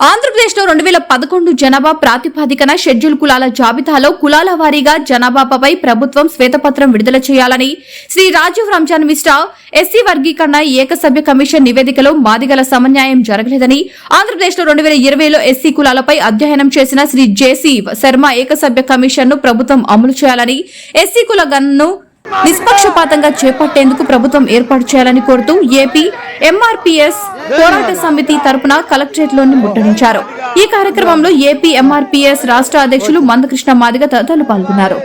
ఆంధ్రప్రదేశ్లో రెండు వేల పదకొండు జనాభా ప్రాతిపాదికన షెడ్యూల్ కులాల జాబితాలో కులాల వారీగా జనాభాపై ప్రభుత్వం శ్వేతపత్రం విడుదల చేయాలని శ్రీ రాజీవ్ రంజాన్ మిశ్రా ఎస్సీ వర్గీకరణ ఏకసభ్య కమిషన్ నివేదికలో మాదిగల సమన్యాయం జరగలేదని ఆంధ్రప్రదేశ్లో రెండు వేల ఇరవైలో ఎస్సీ కులాలపై అధ్యయనం చేసిన శ్రీ జేసీ శర్మ ఏకసభ్య కమిషన్ను ప్రభుత్వం అమలు చేయాలని ఎస్సీ కుల గణను నిష్పక్షపాతంగా చేపట్టేందుకు ప్రభుత్వం ఏర్పాటు చేయాలని కోరుతూ ఏపీ ఎంఆర్పీఎస్ పోరాట సమితి తరపున కలెక్టరేట్లోని ముట్టడించారు. ఈ కార్యక్రమంలో ఏపీ ఎంఆర్పీఎస్ రాష్ట్ర అధ్యక్షులు మందకృష్ణ మాదిగ తదితరులు పాల్గొన్నారు.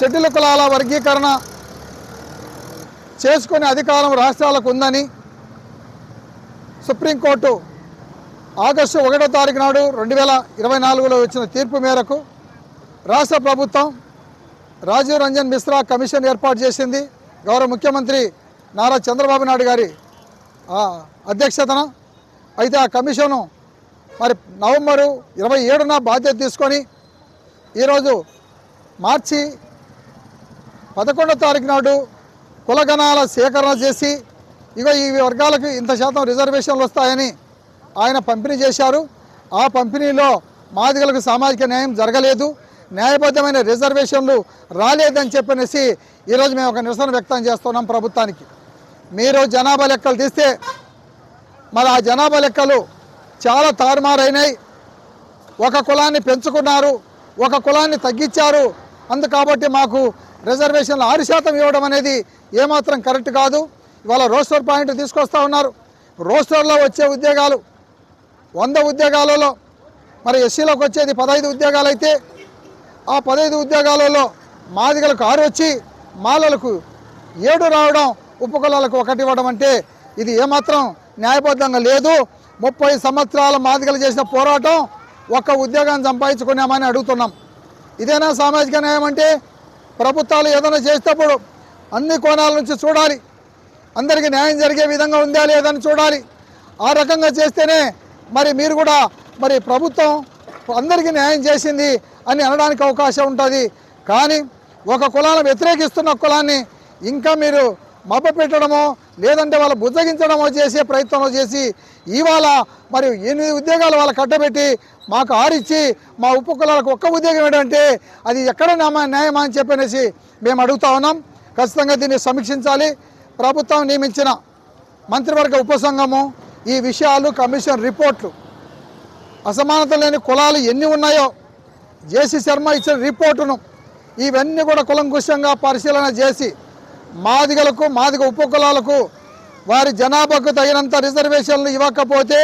షెడ్యూల్ కులాల వర్గీకరణ చేసుకునే అధికారం రాష్ట్రాలకు ఉందని సుప్రీంకోర్టు ఆగస్టు ఒకటో తారీఖు నాడు రెండు వేల ఇరవై నాలుగులో వచ్చిన తీర్పు మేరకు రాష్ట్ర ప్రభుత్వం రాజీవ్ రంజన్ మిశ్రా కమిషన్ ఏర్పాటు చేసింది. గౌరవ ముఖ్యమంత్రి నారా చంద్రబాబు నాయుడు గారి అధ్యక్షతన. అయితే ఆ కమిషను మరి నవంబరు ఇరవై ఏడున బాధ్యత తీసుకొని ఈరోజు మార్చి పదకొండో తారీఖు నాడు కులగణాల సేకరణ చేసి ఇగో ఈ వర్గాలకు ఇంత శాతం రిజర్వేషన్లు వస్తాయని ఆయన పంపిణీ చేశారు. ఆ పంపిణీలో మాదిగలకు సామాజిక న్యాయం జరగలేదు. న్యాయబద్ధమైన రిజర్వేషన్లు రాలేదని చెప్పనేసి ఈరోజు మేము ఒక నిరసన వ్యక్తం చేస్తున్నాం ప్రభుత్వానికి. మీరు జనాభా లెక్కలు తీస్తే మరి ఆ జనాభా లెక్కలు చాలా తారుమారైనాయి. ఒక కులాన్ని పెంచుకున్నారు ఒక కులాన్ని తగ్గించారు. అందుకాబట్టి మాకు రిజర్వేషన్లు ఆరు శాతం ఇవ్వడం అనేది ఏమాత్రం కరెక్ట్ కాదు. ఇవాళ రోస్టర్ పాయింట్ తీసుకొస్తా ఉన్నారు. రోస్టర్లో వచ్చే ఉద్యోగాలు వంద ఉద్యోగాలలో మరి ఎస్సీలోకి వచ్చేది పదహైదు ఉద్యోగాలు అయితే ఆ పదహైదు ఉద్యోగాలలో మాదిగలకు ఆరు వచ్చి మాలలకు ఏడు రావడం ఉపకులాలకు ఒకటి ఇవ్వడం అంటే ఇది ఏమాత్రం న్యాయబద్ధంగా లేదు. ముప్పై సంవత్సరాల మాదిగలు చేసిన పోరాటం ఒక్క ఉద్యోగాన్ని సంపాదించుకున్నామని అడుగుతున్నాం. ఇదేనా సామాజిక న్యాయం అంటే? ప్రభుత్వాలు ఏదైనా చేసేటప్పుడు అన్ని కోణాల నుంచి చూడాలి. అందరికీ న్యాయం జరిగే విధంగా ఉందా లేదని చూడాలి. ఆ రకంగా చేస్తేనే మరి మీరు కూడా మరి ప్రభుత్వం అందరికీ న్యాయం చేసింది అని అనడానికి అవకాశం ఉంటుంది. కానీ ఒక కులాన్ని వ్యతిరేకిస్తున్న కులాన్ని ఇంకా మీరు మభ పెట్టడమో లేదంటే వాళ్ళు బుజ్జగించడమో చేసే ప్రయత్నం చేసి ఇవాళ మరి ఎనిమిది ఉద్యోగాలు వాళ్ళు కట్టబెట్టి మాకు ఆరిచ్చి మా ఉప్పు కులాలకు ఒక్క ఉద్యోగం ఏంటంటే అది ఎక్కడ న్యాయమా అని చెప్పనేసి మేము అడుగుతా ఉన్నాం. ఖచ్చితంగా దీన్ని సమీక్షించాలి. ప్రభుత్వం నియమించిన మంత్రివర్గ ఉపసంఘము ఈ విషయాలు కమిషన్ రిపోర్ట్లు. అసమానత లేని కులాలు ఎన్ని ఉన్నాయో జేసీ శర్మ ఇచ్చిన రిపోర్టును ఇవన్నీ కూడా కులంకుశంగా పరిశీలన చేసి మాదిగలకు మాదిగ ఉపకులాలకు వారి జనాభాకు తగినంత రిజర్వేషన్లు ఇవ్వకపోతే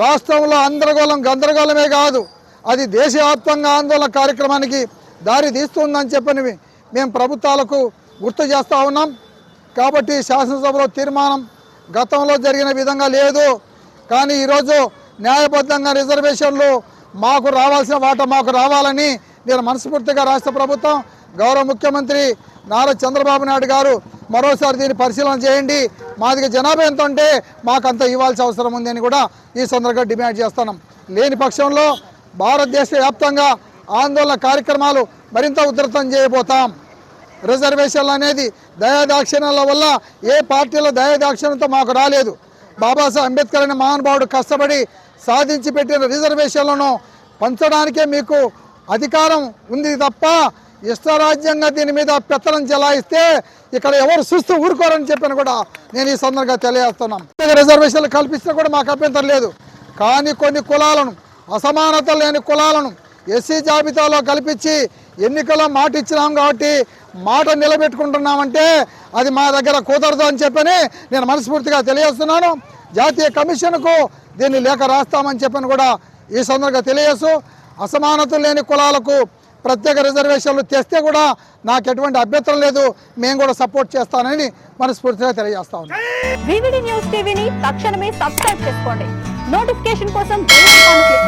రాష్ట్రంలో అందరగోళం గందరగోళమే కాదు అది దేశవ్యాప్తంగా ఆందోళన కార్యక్రమానికి దారి తీస్తుందని చెప్పని మేము ప్రభుత్వాలకు గుర్తు చేస్తూ ఉన్నాం. కాబట్టి శాసనసభలో తీర్మానం గతంలో జరిగిన విధంగా లేదు. కానీ ఈరోజు న్యాయబద్ధంగా రిజర్వేషన్లు మాకు రావాల్సిన వాట మాకు రావాలని నేను మనస్ఫూర్తిగా రాష్ట్ర ప్రభుత్వం గౌరవ ముఖ్యమంత్రి నారా చంద్రబాబు నాయుడు గారు మరోసారి దీన్ని పరిశీలన చేయండి. మాదిగ జనాభా ఎంత ఉంటే మాకు అంత ఇవ్వాల్సిన అవసరం ఉంది అని కూడా ఈ సందర్భంగా డిమాండ్ చేస్తున్నాం. లేని పక్షంలో భారతదేశ వ్యాప్తంగా ఆందోళన కార్యక్రమాలు మరింత ఉధృతం చేయబోతాం. రిజర్వేషన్లు అనేది దయాదాక్షిణ్యాల వల్ల ఏ పార్టీలో దయాదాక్షిణ్యంతో మాకు రాలేదు. బాబాసాహెబ్ అంబేద్కర్ అనే మహానుభావుడు కష్టపడి సాధించి పెట్టిన రిజర్వేషన్లను పంచడానికే మీకు అధికారం ఉంది తప్ప ఇష్టరాజ్యంగా దీని మీద పెత్తనం చెలాయిస్తే ఇక్కడ ఎవరు చూస్తూ ఊరుకోరని చెప్పిన కూడా నేను ఈ సందర్భంగా తెలియజేస్తున్నాం రిజర్వేషన్లు కల్పిస్తే కూడా మాకు అభ్యంతరం లేదు. కానీ కొన్ని కులాలను అసమానత లేని కులాలను ఎస్సీ జాబితాలో కల్పించి ఎన్నికల్లో మాట ఇచ్చినాం కాబట్టి మాట నిలబెట్టుకుంటున్నామంటే అది మా దగ్గర కుదరదు అని చెప్పని నేను మనస్ఫూర్తిగా తెలియజేస్తున్నాను. జాతీయ కమిషన్కు దీన్ని లేఖ రాస్తామని చెప్పని కూడా ఈ సందర్భంగా తెలియజేస్తూ అసమానతలు లేని కులాలకు ప్రత్యేక రిజర్వేషన్లు తెస్తే కూడా నాకు ఎటువంటి అభ్యంతరం లేదు. మేము కూడా సపోర్ట్ చేస్తానని మనస్ఫూర్తిగా తెలియజేస్తా ఉన్నాం. తక్షణమే సబ్స్క్రైబ్ చేసుకోండి. నోటిఫికేషన్ కోసం క్లిక్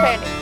చేయండి.